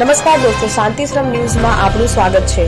નમસ્કાર દોસ્તો, શાંતિશ્રમ ન્યૂઝમાં આપનું સ્વાગત છે.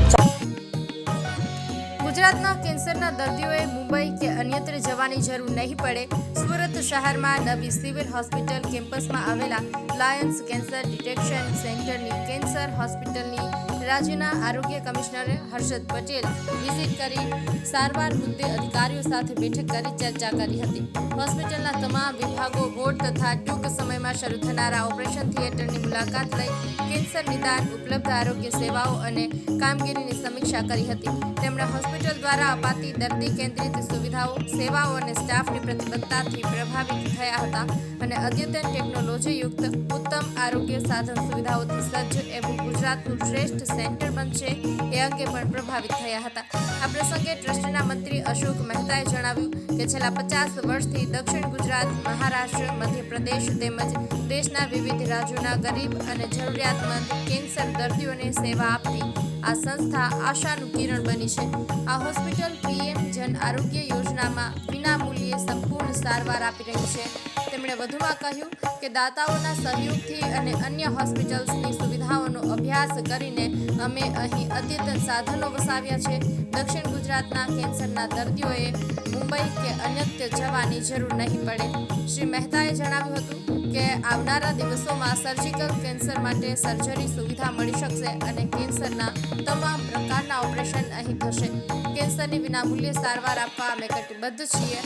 ગુજરાતના કેન્સરના દર્દીઓએ મુંબઈ કે અન્યત્ર જવાની જરૂર નહીં પડે. સુરત શહેરમાં નવી સિવિલ હોસ્પિટલ કેમ્પસમાં આવેલા લાયન્સ કેન્સર ડિટેક્શન સેન્ટરની કેન્સર હોસ્પિટલની રાજ્યના આરોગ્ય કમિશનર હર્ષદ પટેલ વિઝિટ કરી સારવાર મુદ્દે અધિકારીઓ સાથે બેઠક કરી ચર્ચા કરી હતી. હોસ્પિટલના તમામ વિભાગો બોર્ડ તથા ટૂંક સમયમાં શરૂ થનારા ઓપરેશન થિયેટરની મુલાકાત લઈ કેન્સર નિદાન, ઉપલબ્ધ આરોગ્ય સેવાઓ અને કામગીરીની સમીક્ષા કરી હતી. તેમણે હોસ્પિટલ દ્વારા અપાતી દર્દી કેન્દ્રિત સુવિધાઓ, સેવાઓ અને સ્ટાફની પ્રતિબદ્ધતાથી પ્રભાવિત થયા હતા અને અદ્યતન ટેકનોલોજીયુક્ત ઉત્તમ આરોગ્ય સાધન સુવિધાઓથી સજ્જ એવું ગુજરાતનું શ્રેષ્ઠ સેન્ટર બનશે એ અંગે પણ પ્રભાવિત થયા હતા. આ પ્રસંગે ટ્રસ્ટના મંત્રી અશોક મહેતાએ જણાવ્યું કે છેલ્લા પચાસ વર્ષથી દક્ષિણ ગુજરાત, મહારાષ્ટ્ર, મધ્યપ્રદેશ તેમજ દેશના વિવિધ રાજ્યોના ગરીબ અને જરૂરિયાતમંદ કેન્સર દર્દીઓને સેવા આપતી આ સંસ્થા આશાનું કિરણ બની છે. આ હોસ્પિટલ પીએમ જન આરોગ્ય યોજનામાં વિનામૂલ્યે સંપૂર્ણ સારવાર આપી રહી છે. તેમણે વધુમાં કહ્યું કે દાતાઓના સહયોગથી અને અન્ય હોસ્પિટલ્સની સુવિધાઓનો અભ્યાસ કરીને અમે અહીં અદ્યતન સાધનો વસાવ્યા છે. દક્ષિણ ગુજરાતના કેન્સરના દર્દીઓએ મુંબઈ કે અન્યત્ર જવાની જરૂર નહીં પડે. શ્રી મહેતાએ જણાવ્યું હતું કે, આવનારા દિવસોમાં સર્જિકલ કેન્સર માટે સર્જરી સુવિધા મળી શકશે અને કેન્સરના તમામ પ્રકારના ઓપરેશન અહીં થશે. કેન્સરની વિનામૂલ્યે સારવાર આપવા અમે કટિબદ્ધ છીએ.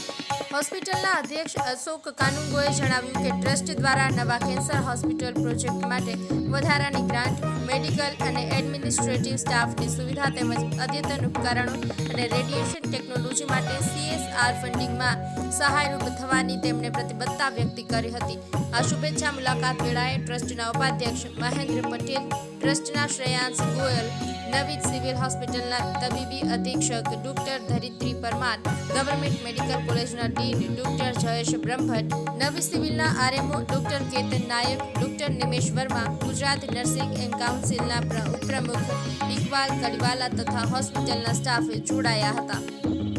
હોસ્પિટલના અધ્યક્ષ અશોક કાનુંગોએ જણાવ્યું કે, ટ્રસ્ટ દ્વારા નવા કેન્સર હોસ્પિટલ પ્રોજેક્ટ માટે વધારાની ગ્રાન્ટ મેડિકલ અને એડમિનિસ્ટ્રેટિવ સ્ટાફની સુવિધા તેમજ અદ્યતન ઉપકરણો અને રેડિયેશન ટેકનોલોજી માટે સીએસઆર ફંડિંગમાં સહાયરૂપ થવાની તેમણે પ્રતિબદ્ધતા વ્યક્ત કરી હતી. આ શુભેચ્છા મુલાકાત વેળાએ ટ્રસ્ટના ઉપાધ્યક્ષ મહેન્દ્ર પટેલ, ટ્રસ્ટના શ્રેયાંશ ગોયલ નવી સિવિલ હોસ્પિટલના તબીબી અધિક્ષક doctor Dharitri Parmar, government medical કોલેજના ડીન ડોક્ટર જયેશ બ્રહ્મભટ્ટ નવી સિવિલના RMO doctor Ketan Nayak doctor Nimesh Varma Gujarat nursing and કાઉન્સિલના પ્ર- ઉપપ્રમુખ ઇકબાલ કડીવાલા તથા હોસ્પિટલના સ્ટાફે જોડાયા હતા.